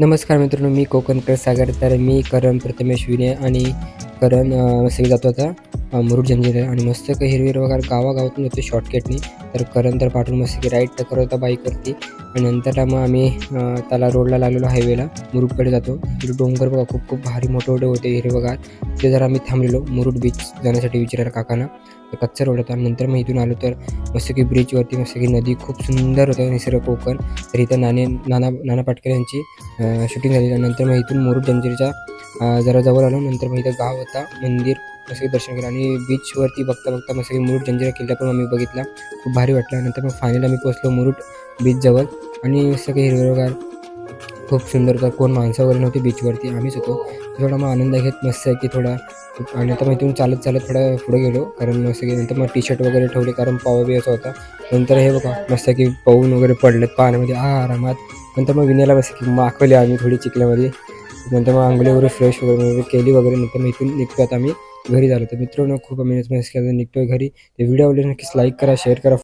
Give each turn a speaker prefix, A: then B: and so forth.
A: नमस्कार मित्रांनो मी कोकणकर सागर तर मी करण प्रथमेश विनय आणि करण अ, जातो आता. मुरुड जंजिरा आणि मस्त काही हिरवी वगैरे गावागावातून जातो शॉर्टकटनी तर करण तर पाठवून मस्त की राईट करत होता बाईकवरती आणि नंतर मग आम्ही त्याला रोडला लागलेलो हायवेला मुरुडकडे जातो. तिथे डोंगर बघा खूप खूप भारी मोठे मोठे होते हिरवगार. ते जर आम्ही थांबलेलो मुरुड बीच जाण्यासाठी विचारायला काकांना. तर कच्चा रोड होता. नंतर मग इथून आलो तर मस्त की ब्रिजवरती मस्त की नदी खूप सुंदर होतं निसर्ग कोकण तर इथं नाणे नाना नाना पाटकर यांची शूटिंग झाली. नंतर मग इथून मुरुड जंजिरीच्या जरा जवळ आलो नंतर मग इथं गाव होता मंदिर मस्त दर्शन केलं आणि बीचवरती बघता बघता मस्त की मुरुड जंजिरा किल्ला पण आम्ही बघितला. खूप भारी वाटला. नंतर मग फायनल आम्ही पोहोचलो मुरुड बीचजवळ आणि मस्त काही हिरवेगार खूप सुंदर होता कोण माणसं वगैरे नव्हती बीचवरती आम्हीच होतो. थोडा मग आनंद घेत मस्त आहे की थोडा. आणि आता मग इथून चालत चालत थोडा पुढे गेलो कारण मस्त की नंतर मग टी शर्ट वगैरे ठेवले कारण पावा असा होता. नंतर हे बघा मस्त की पाऊन वगैरे पडलेत पाण्यामध्ये आ आरामात. नंतर मग विण्याला मस्त की माखवले आम्ही थोडी चिखल्यामध्ये नंतर मग आंघोळी वगैरे फ्रेश वगैरे वगैरे केली वगैरे. नंतर मग इथून निघतो आता आम्ही घरी झालो. तर मित्रांनो खूप आम्ही मस्त केलं. निघतोय घरी. ते व्हिडिओ आवडले नक्कीच लाईक करा शेअर करा.